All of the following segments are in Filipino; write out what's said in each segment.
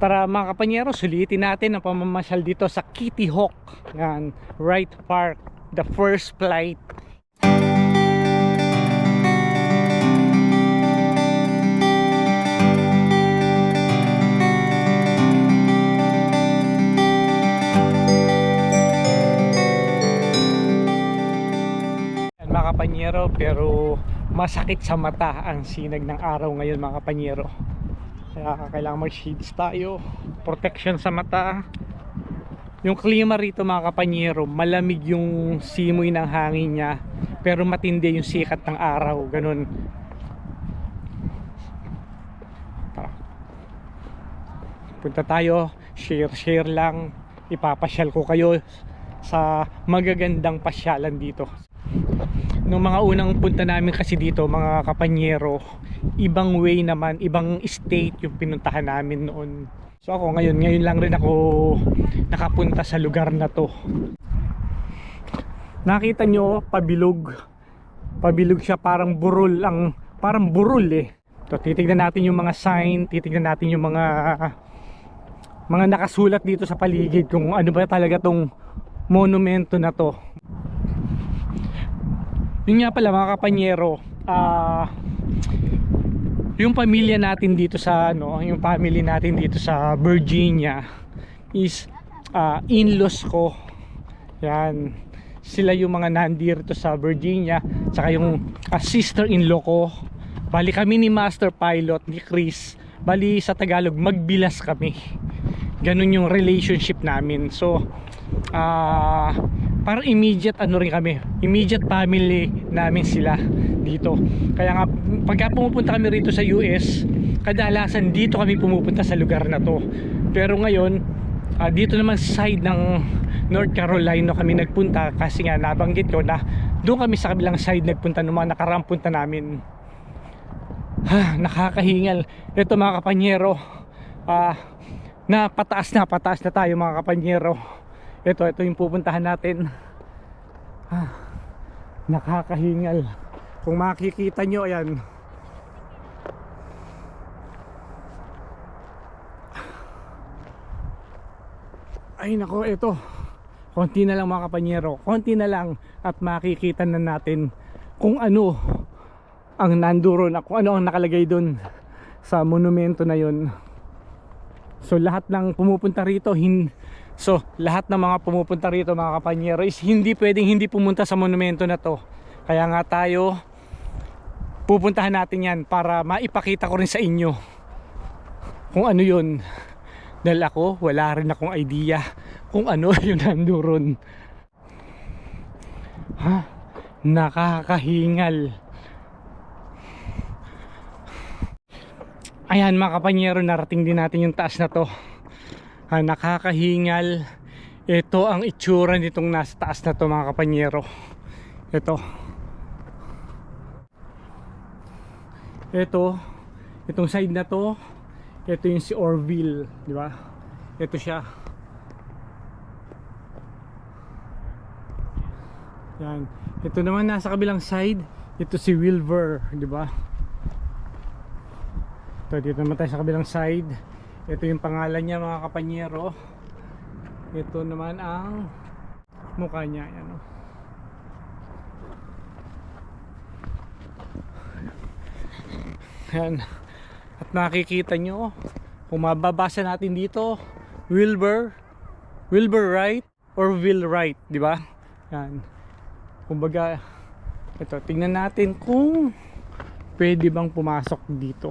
Tara mga kapanyero, sulitin natin ang pamamasyal dito sa Kitty Hawk. Yan, Wright Park, the first flight. Yan, mga kapanyero, pero masakit sa mata ang sinag ng araw ngayon mga kapanyero. Kaya kailangan mag-shades tayo. Protection sa mata. Yung klima rito mga kapanyero, malamig yung simoy ng hangin niya. Pero matindi yung sikat ng araw. Ganun. Tara. Punta tayo. Share, share lang. Ipapasyal ko kayo sa magagandang pasyalan dito. Nung mga unang punta namin kasi dito mga kapanyero, ibang way naman, ibang state yung pinuntahan namin noon. So ako ngayon, ngayon lang rin ako nakapunta sa lugar na to. Nakita nyo, pabilog. Pabilog siya parang burol ang parang burol eh. So titignan natin yung mga sign, titignan natin yung mga mga nakasulat dito sa paligid kung ano ba talaga tong monumento na to. Yun nga pala mga kapanyero, ah yung pamilya natin dito sa ano, yung family natin dito sa Virginia is ah, in-laws ko. Yan. Sila yung mga nandito sa Virginia, tsaka yung ah, sister-in-law ko. Bali kami ni Master Pilot ni Chris. Bali sa Tagalog magbilas kami. Ganun yung relationship namin. So ah parang immediate ano rin kami. Immediate family namin sila dito. Kaya nga pagka pumupunta kami rito sa US kadalasan dito kami pumupunta sa lugar na to. Pero ngayon ah, dito naman side ng North Carolina kami nagpunta kasi nga nabanggit ko na doon kami sa kabilang side nagpunta ng mga nakaraang punta namin. Ha, nakakahingal. Ito mga kapanyero ah, na pataas na pataas na tayo mga kapanyero ito ito yung pupuntahan natin. Ah, nakakahingal. Kung makikita nyo ayan. Ay nako ito. Konti na lang mga kapanyero. Konti na lang at makikita na natin kung ano ang nandoon at kung ano ang nakalagay doon sa monumento na yun. So lahat ng pumupunta rito hin So, lahat ng mga pumupunta rito mga kapanyero is hindi pwedeng hindi pumunta sa monumento na to. Kaya nga tayo, pupuntahan natin yan para maipakita ko rin sa inyo kung ano yun. Dahil ako, wala rin akong idea kung ano yung nandoon. Ha? Nakakahingal. Ayan mga kapanyero, narating din natin yung taas na to ah, nakakahingal. Ito ang itsura nitong nasa taas na to mga kapanyero. Ito. Ito. Itong side na to ito yung si Orville di ba? Ito siya. Yan. Ito naman nasa kabilang side ito si Wilbur di ba? Ito dito naman tayo sa kabilang side ito yung pangalan niya mga kapanyero. Ito naman ang mukha niya yan o yan at nakikita nyo kung mababasa natin dito Wilbur Wilbur Wright or Will Wright di ba? Yan kumbaga ito tingnan natin kung pwede bang pumasok dito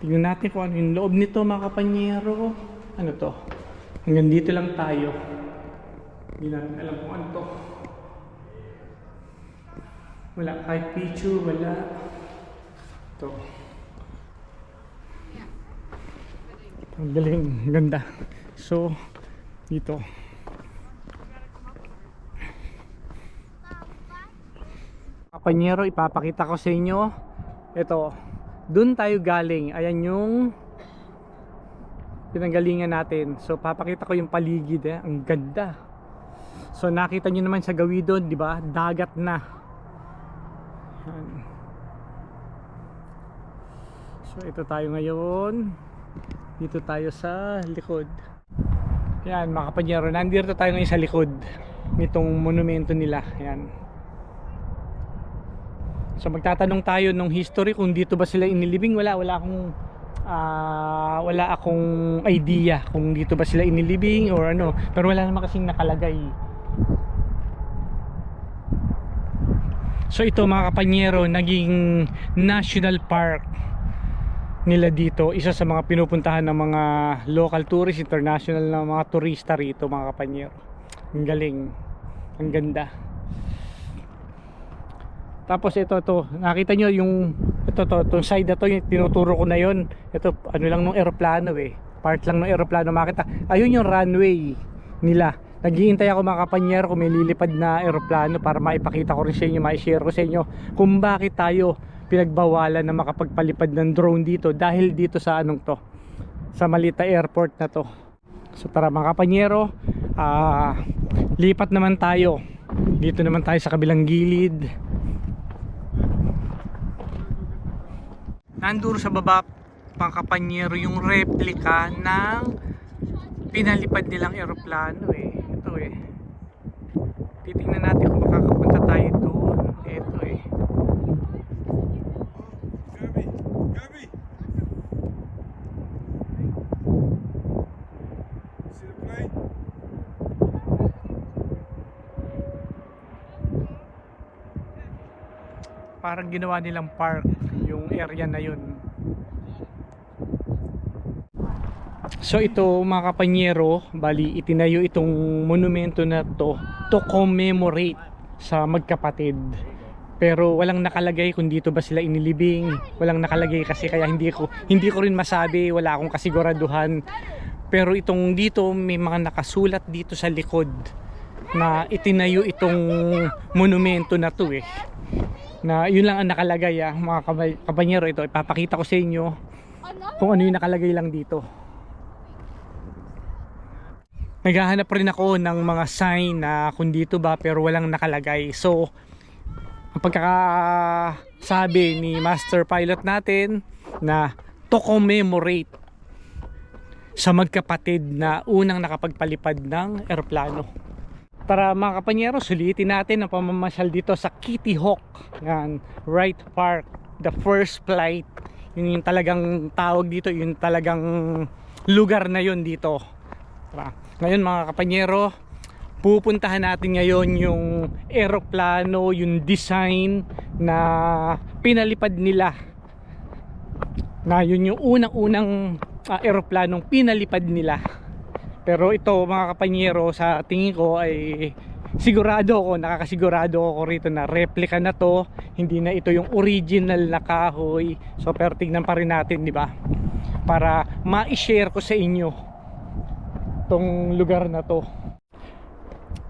Tingnan natin kung ano yung loob nito mga kapanyero. Ano to? Hanggang dito lang tayo. Hindi natin alam kung ano to. Wala kahit picture, wala. Ito. Ang galing, ganda. So, dito. Kapanyero, ipapakita ko sa inyo. Ito, doon tayo galing ayan yung pinanggalingan natin so papakita ko yung paligid eh. ang ganda so nakita nyo naman sa gawi doon di ba dagat na Ayan. so ito tayo ngayon Dito tayo sa likod. Yan mga kapanyero, nandito tayo ngayon sa likod nitong monumento nila. Yan. So magtatanong tayo nung history kung dito ba sila inilibing. Wala, wala akong ah, wala akong idea kung dito ba sila inilibing or ano. Pero wala naman kasing nakalagay. So ito mga kapanyero, naging national park nila dito. Isa sa mga pinupuntahan ng mga local tourists, international na mga turista rito mga kapanyero. Ang galing. Ang ganda. Tapos ito to, nakita nyo yung ito to, itong side na to, yung tinuturo ko na yon. Ito ano lang nung eroplano eh. Part lang ng eroplano makita. Ayun yung runway nila. Naghihintay ako mga kapanyero kung may lilipad na eroplano para maipakita ko rin sa inyo, ma-share ko sa inyo kung bakit tayo pinagbawalan na makapagpalipad ng drone dito dahil dito sa anong to sa Malita Airport na to so tara mga kapanyero ah, lipat naman tayo dito naman tayo sa kabilang gilid nanduro sa baba mga kapanyero yung replika ng pinalipad nilang eroplano eh. Ito eh. Titingnan natin kung makakapunta tayo doon ito eh Gabi, Gabi. See the plane? Parang ginawa nilang park yung area na yun. So ito mga kapanyero bali itinayo itong monumento na to to commemorate sa magkapatid. Pero walang nakalagay kung dito ba sila inilibing walang nakalagay kasi kaya hindi ko hindi ko rin masabi wala akong kasiguraduhan. Pero itong dito may mga nakasulat dito sa likod na itinayo itong monumento na to eh na yun lang ang nakalagay ah, mga kabanyero ito ipapakita ko sa inyo kung ano yung nakalagay lang dito. Naghahanap rin ako ng mga sign na kung dito ba pero walang nakalagay. So ang pagkakasabi ni master pilot natin na to commemorate sa magkapatid na unang nakapagpalipad ng eroplano Tara mga kapanyero, sulitin natin ang pamamasyal dito sa Kitty Hawk. Yan, Wright Park, the first flight. Yun yung talagang tawag dito, yung talagang lugar na yun dito. Tara. Ngayon mga kapanyero, pupuntahan natin ngayon yung eroplano, yung design na pinalipad nila. Na yun yung unang-unang uh, eroplanong pinalipad nila pero ito mga kapanyero sa tingin ko ay sigurado ako, nakakasigurado ako rito na replica na to, hindi na ito yung original na kahoy. So pero tignan pa rin natin, di ba? Para ma-share ko sa inyo tong lugar na to.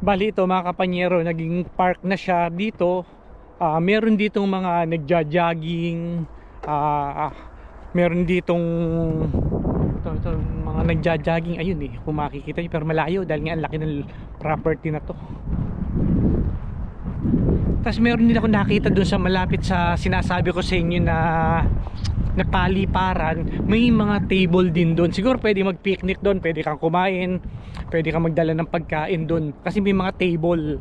Bali ito mga kapanyero, naging park na siya dito. Ah, meron ditong mga nagja-jogging, ah, meron ditong ito, ito, mga nagja-jogging ayun eh kung makikita nyo pero malayo dahil nga ang laki ng property na to. Tapos meron din ako nakita dun sa malapit sa sinasabi ko sa inyo na na paliparan may mga table din doon siguro pwede mag picnic doon pwede kang kumain pwede kang magdala ng pagkain doon kasi may mga table.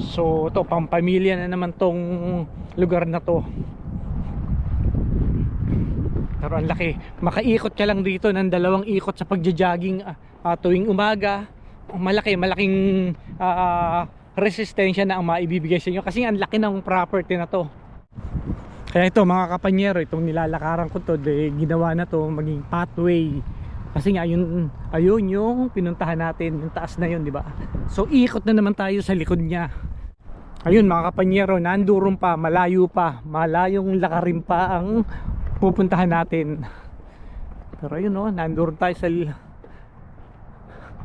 So to pampamilya na naman tong lugar na to pero ang laki makaikot ka lang dito ng dalawang ikot sa pagja-jogging ah, ah, tuwing umaga. Malaki malaking ah, resistensya na ang maibibigay sa inyo kasi ang laki ng property na to. Kaya ito mga kapanyero itong nilalakaran ko to de, ginawa na to maging pathway. Kasi nga ayun, ayun yung pinuntahan natin yung taas na yun di ba? So ikot na naman tayo sa likod niya. Ayun mga kapanyero nanduron pa malayo pa malayong lakarin pa ang pupuntahan natin. Pero ayun no nandoon tayo sa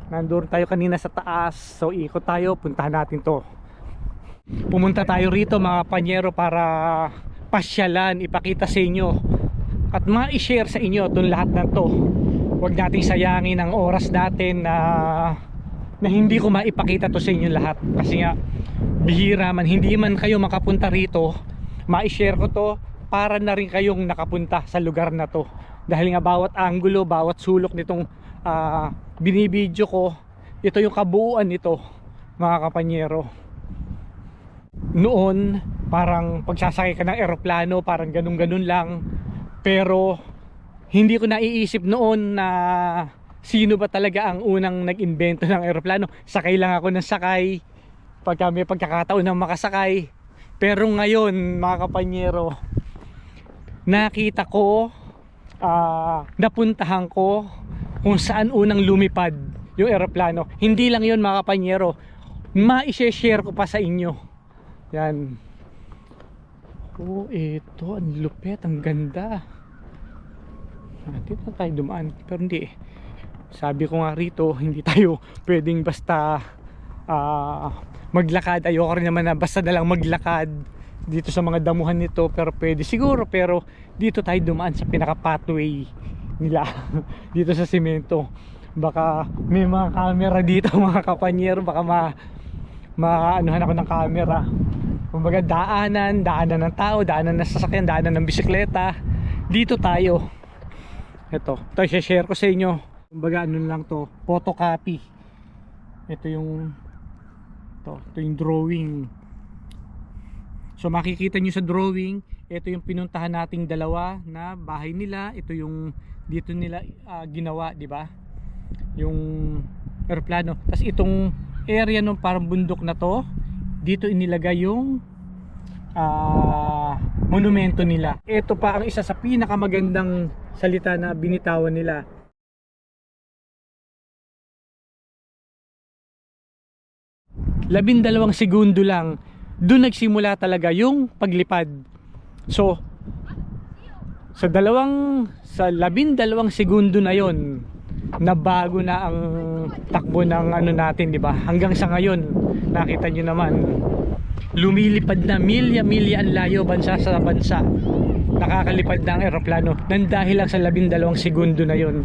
nandoon tayo kanina sa taas. So ikot tayo puntahan natin to. Pumunta tayo rito mga panyero para pasyalan ipakita sa inyo at ma-share sa inyo itong lahat ng to. Huwag nating sayangin ang oras natin na na hindi ko maipakita to sa inyo lahat. Kasi nga bihira man hindi man kayo makapunta rito ma-share ko to para na rin kayong nakapunta sa lugar na to dahil nga bawat anggulo, bawat sulok nitong ah, binibidyo ko, ito yung kabuuan nito, mga kapanyero. Noon, parang pagsasakay ka ng eroplano, parang ganun-ganun lang. Pero, hindi ko naiisip noon na sino ba talaga ang unang nag-invento ng eroplano. Sakay lang ako ng sakay, pagka may pagkakataon na makasakay. Pero ngayon, mga kapanyero, nakita ko, ah, napuntahan ko kung saan unang lumipad yung eroplano. Hindi lang yon mga kapanyero, ma-share ko pa sa inyo. Yan. Oh, ito, ang lupit, ang ganda. Ah, Dito na tayo dumaan, pero hindi. Sabi ko nga rito, hindi tayo pwedeng basta ah, maglakad. Ayoko rin naman na basta na lang maglakad dito sa mga damuhan nito pero pwede siguro pero dito tayo dumaan sa pinaka pathway nila dito sa simento. Baka may mga camera dito mga kapanyero baka ma maanuhan ako ng camera. Kumbaga daanan daanan ng tao daanan ng sasakyan daanan ng bisikleta. Dito tayo. Ito ito share ko sa inyo. Kumbaga ano lang to photocopy. Ito yung ito, ito yung drawing So makikita nyo sa drawing, ito yung pinuntahan nating dalawa na bahay nila. Ito yung dito nila ah, ginawa, di ba? Yung aeroplano. Tapos itong area nung parang bundok na to, dito inilagay yung ah, monumento nila. Ito pa ang isa sa pinakamagandang salita na binitawan nila. labindalawang segundo lang doon nagsimula talaga yung paglipad. So sa dalawang sa labindalawang segundo na yon na bago na ang takbo ng ano natin di ba? Hanggang sa ngayon nakita nyo naman lumilipad na milya-milya ang layo bansa sa bansa. Nakakalipad na ang eroplano. Nang dahil lang sa labindalawang segundo na yon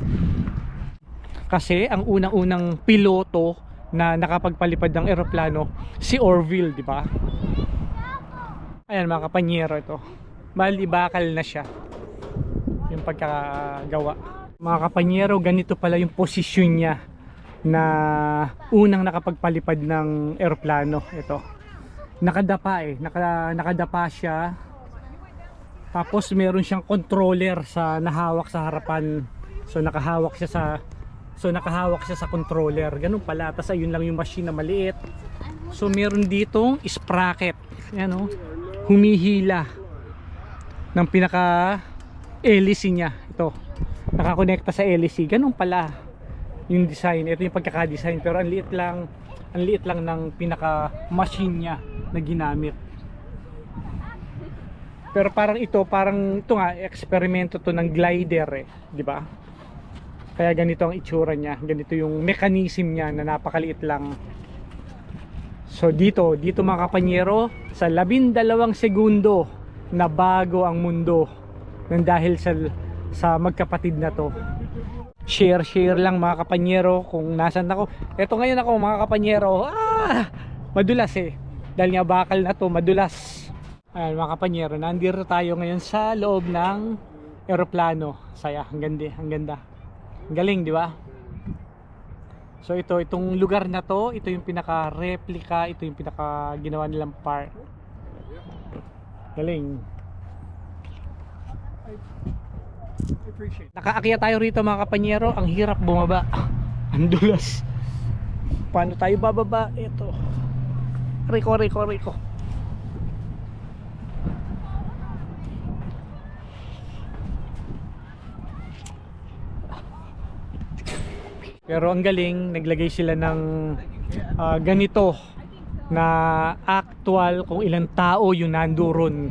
kasi ang unang-unang piloto na nakapagpalipad ng eroplano si Orville, di ba? Ayan mga kapanyero ito. Malibakal na siya. Yung pagkagawa. Mga kapanyero, ganito pala yung posisyon niya na unang nakapagpalipad ng eroplano. Ito. Nakadapa eh. Naka, nakadapa siya. Tapos meron siyang controller sa nahawak sa harapan. So nakahawak siya sa So nakahawak siya sa controller. Ganun pala. Tapos ayun lang yung machine na maliit. So meron ditong sprocket. Yan oh. Humihila ng pinaka hélice niya. Ito. Nakakonekta sa hélice. Ganun pala yung design. Ito yung pagkaka-design. Pero ang liit lang ang liit lang ng pinaka machine niya na ginamit. Pero parang ito, parang ito nga eksperimento to ng glider eh, di ba? Kaya ganito ang itsura niya. Ganito yung mechanism niya na napakaliit lang. So dito, dito mga kapanyero, sa labindalawang segundo na bago ang mundo nang dahil sa, sa magkapatid na to. Share, share lang mga kapanyero kung nasan ako. Eto ngayon ako mga kapanyero. Ah! Madulas eh. Dahil nga bakal na to, madulas. Ayan mga kapanyero, nandito tayo ngayon sa loob ng eroplano. Saya, ang ganda, ang ganda. Ang galing, di ba? So ito, itong lugar na to, ito yung pinaka replica, ito yung pinaka ginawa nilang park. Galing. Nakaakyat tayo rito mga kapanyero, ang hirap bumaba. Ang dulas. Paano tayo bababa? Ito. Rico, Rico, Rico. Pero ang galing, naglagay sila ng ah, ganito na actual kung ilang tao yung nandoon.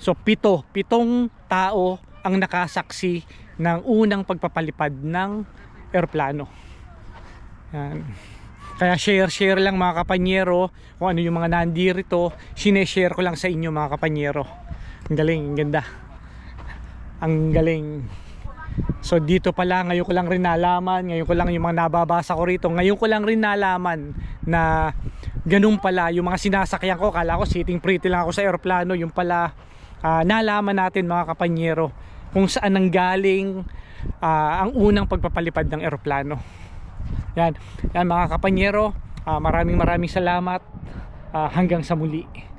So pito, pitong tao ang nakasaksi ng unang pagpapalipad ng eroplano. Yan. Kaya share-share lang mga kapanyero kung ano yung mga nandirito. Sineshare ko lang sa inyo mga kapanyero. Ang galing, ang ganda. Ang galing. So dito pala, ngayon ko lang rin nalaman, ngayon ko lang yung mga nababasa ko rito, ngayon ko lang rin nalaman na ganun pala yung mga sinasakyan ko. Kala ko sitting pretty lang ako sa aeroplano, yung pala ah, nalaman natin mga kapanyero kung saan nanggaling ah, ang unang pagpapalipad ng eroplano. Yan, yan mga kapanyero, ah, maraming maraming salamat. Ah, hanggang sa muli.